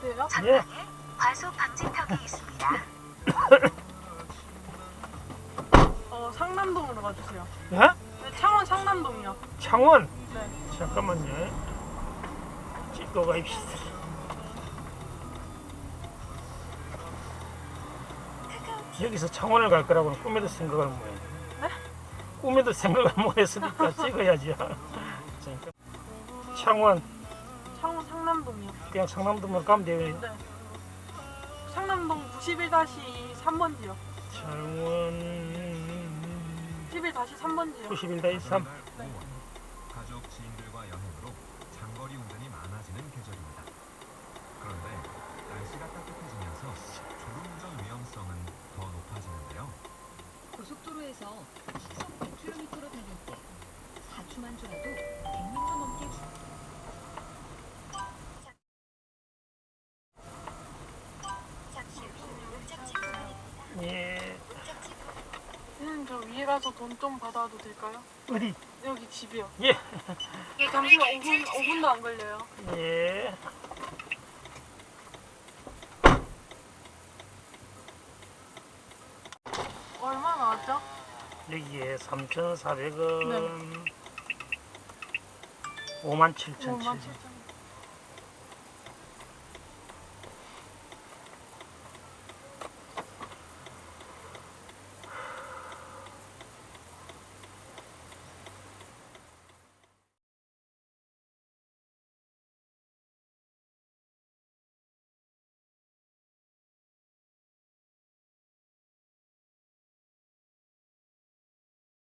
돼요? 예. 과속 방지턱이 있습니다. 어, 상남동으로 가주세요. 예? 네, 창원 상남동이요. 창원. 네. 잠깐만요. 찍고 가입시다. 여기서 창원을 갈 거라고는 꿈에도 생각을 못 해. 네? 꿈에도 생각을 못 했으니까 찍어야죠. 잠깐. 창원, 창원 상남동이요. 그냥 상남도만 가면 돼요. 네. 상남동 91-3번지요. 창원 91-3번지요. 91대 3. 가족 지인들과 여행으로 장거리 운전이 많아지는 계절입니다. 그런데 날씨가 따뜻해지면서 졸음 운전 위험성은 더 높아지는데요. 고속도로에서 시속 위에 가서 돈 좀 받아도 될까요? 어디? 여기 집이요. 예. 잠시만 5분, 5분도 안 걸려요. 예. 얼마 나왔죠? 여기에 3,400원. 네. 5만 7천 5만 7천